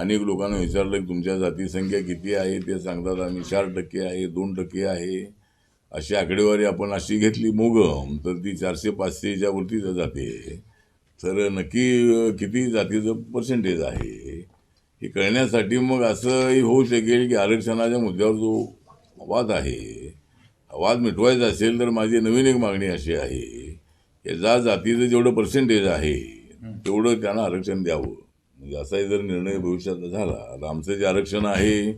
अनेक लोकांना विचारलं की तुमच्या जाती संख्या किती आहे? ते सांगतात आम्ही चार टक्के आहे दोन टक्के आहे. अशी आकडेवारी आपण अशी घेतली मोगम. तर ती चारशे पाचशेच्या वरती जाते. तर नक्की किती जातीचं पर्सेंटेज आहे? हे कळण्यासाठी मग असंही होऊ शकेल की आरक्षणाच्या मुद्द्यावर जो वाद आहे वाद मिटवायचा असेल तर माझी नवीन एक मागणी अशी आहे की ज्या जातीचं जेवढं पर्सेंटेज आहे तेवढं त्यांना आरक्षण द्यावं. असाही जर निर्णय भविष्यात झाला आता आमचं जे आरक्षण आहे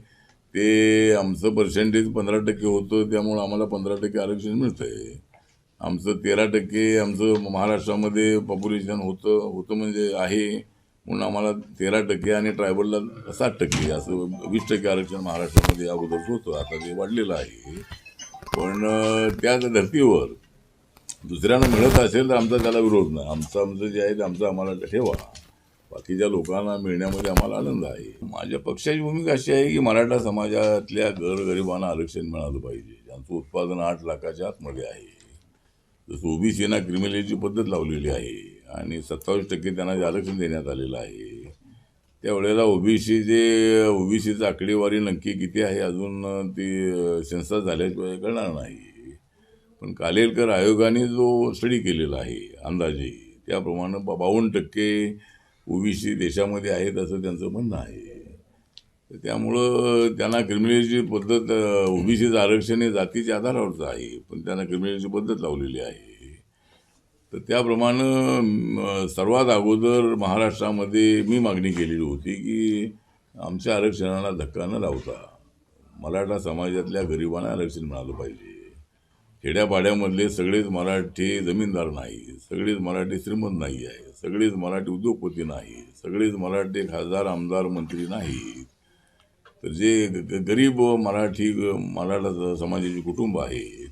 ते आमचं पर्सेंटेज पंधरा टक्के होतं त्यामुळं आम्हाला पंधरा टक्के आरक्षण मिळतं आहे आमचं तेरा टक्के आमचं महाराष्ट्रामध्ये पॉप्युलेशन होतं होतं म्हणजे आहे म्हणून आम्हाला तेरा टक्के आणि ट्रायबलला सात टक्के असं वीस टक्के आरक्षण महाराष्ट्रामध्ये अगोदरच होतं आता ते वाढलेलं आहे. पण त्या धर्तीवर दुसऱ्यांना मिळत असेल तर आमचा त्याला विरोध नाही. आमचं आमचं जे आहे ते आमचं आम्हाला ठेवा. बाकीच्या लोकांना मिळण्यामध्ये आम्हाला आनंद आहे. माझ्या पक्षाची भूमिका अशी आहे की मराठा समाजातल्या गरगरिबांना आरक्षण मिळालं पाहिजे. ज्यांचं उत्पादन आठ लाखाच्या आतमध्ये आहे. जसं ओबीसीना क्रिमिनलची पद्धत लावलेली आहे आणि सत्तावीस टक्के त्यांना जे आरक्षण देण्यात आलेलं आहे. त्यावेळेला ओबीसी जे ओबीसीचं आकडेवारी नक्की किती आहे अजून ती सेन्सस झाल्याशिवाय कळणार नाही. पण कालेलकर आयोगाने जो स्टडी केलेला आहे अंदाजे त्याप्रमाणे बा- बावन्न टक्के ओबीसी देशामध्ये आहेत असं त्यांचं म्हणणं आहे. तर त्यामुळं त्यांना क्रिमिनलची पद्धत ओबीसीचं आरक्षण हे जातीच्या आधारावरचं आहे पण त्यांना क्रिमिनलची पद्धत लावलेली आहे. तर त्याप्रमाणे सर्वात अगोदर महाराष्ट्रामध्ये मी मागणी केलेली होती की आमच्या आरक्षणाला धक्का न लावता मराठा समाजातल्या गरिबांना आरक्षण मिळालं पाहिजे. खेड्यापाड्यामधले सगळेच मराठी जमीनदार नाही सगळेच मराठी श्रीमंत नाही आहे सगळेच मराठी उद्योगपती नाही सगळेच मराठी खासदार आमदार मंत्री नाहीत. तर जे गरीब मराठी मराठा समाजाची कुटुंब आहेत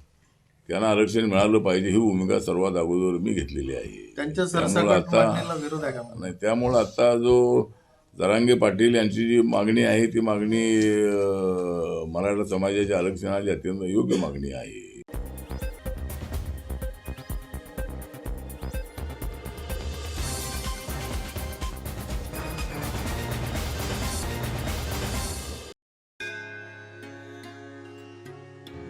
त्यांना आरक्षण मिळालं पाहिजे ही भूमिका सर्वात अगोदर मी घेतलेली आहे. त्यामुळं आता? नाही त्यामुळं आता जो जरांगे पाटील यांची जी मागणी आहे ती मागणी मराठा समाजाच्या आरक्षणाची अत्यंत योग्य मागणी आहे.